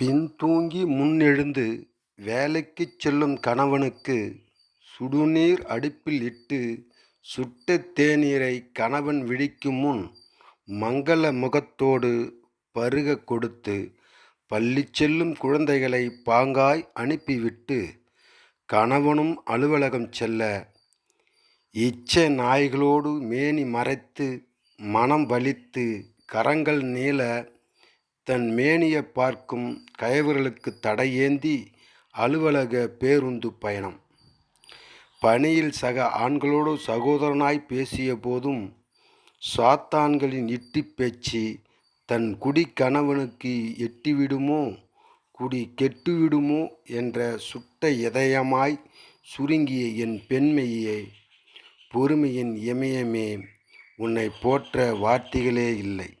பின்தூங்கி முன்னெழுந்து வேலைக்குச் செல்லும் கணவனுக்கு சுடுநீர் அடுப்பில் இட்டு சுட்ட தேநீரை கணவன் விழிக்கும் முன் மங்கள முகத்தோடு பருக கொடுத்து பள்ளி செல்லும் குழந்தைகளை பாங்காய் அனுப்பிவிட்டு கணவனும் அலுவலகம் செல்ல இச்ச நாய்களோடு மேனி மறைத்து மனம் வலித்து கரங்கள் நீள தன் மேனியைப் பார்க்கும் கயவர்களுக்கு தடையேந்தி அலுவலக பேருந்து பயணம். பணியில் சக ஆண்களோடு சகோதரனாய் பேசிய போதும் சாத்தான்களின் இட்டிப் பேச்சு தன் குடி கணவனுக்கு எட்டிவிடுமோ குடி கெட்டுவிடுமோ என்ற சுட்ட இதயமாய் சுருங்கிய என் பெண்மையே பொறுமையின் இமயமே உன்னைப் போற்ற வார்த்தைகளே இல்லை.